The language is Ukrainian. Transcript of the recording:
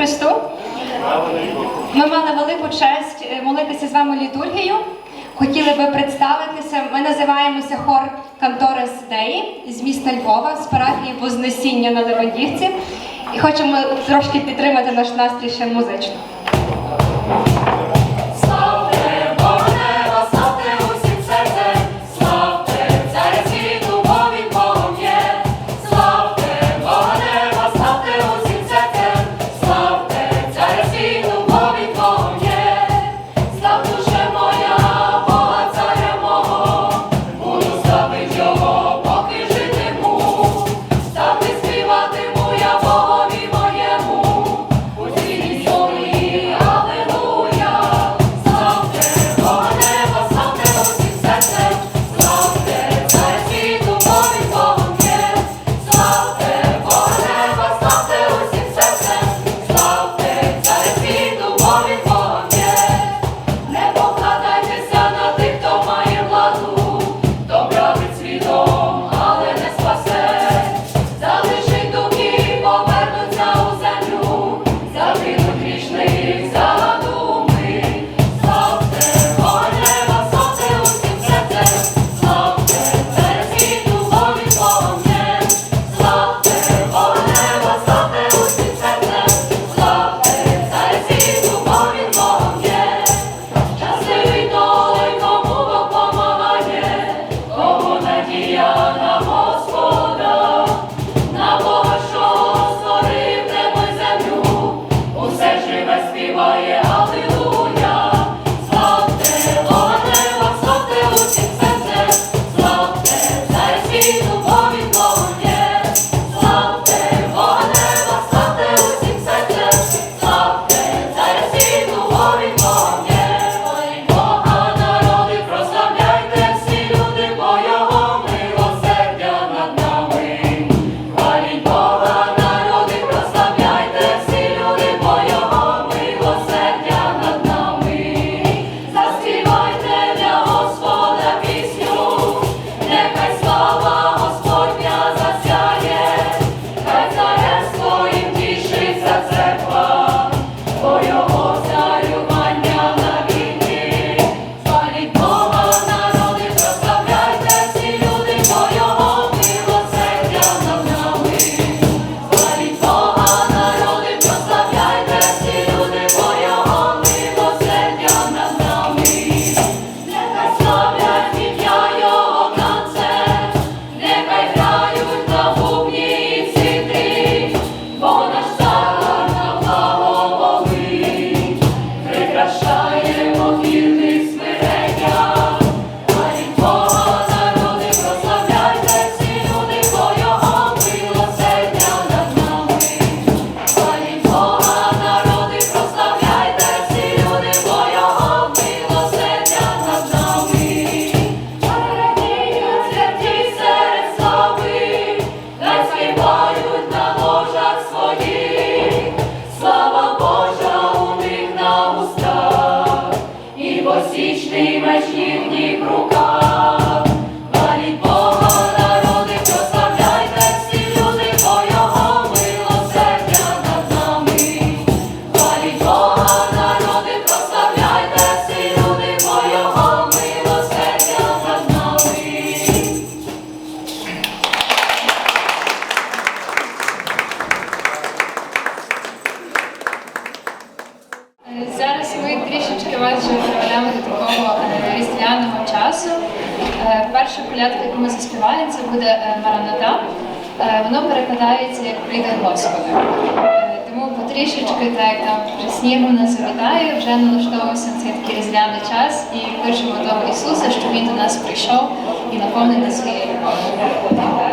Христу! Ми мали велику честь е, молитися з вами літургію. Хотіли би представитися. Ми називаємося хор Канторес Деї з міста Львова, з парафії Вознесіння на Левандівці. І хочемо трошки підтримати наш настрій ще музично. співає, але. посічний меч їхніх руках. перейдемо до такого е, різдвяного часу. Е, Перша колядка, яку ми заспіваємо, це буде е, Мараната. Воно перекладається як прийде Господи. Тому потрішечки, так там вже снігом нас вітає, вже налаштовувався цей такий різдвяний час і кличемо до Ісуса, що Він до нас прийшов і наповнений своєю любов'ю.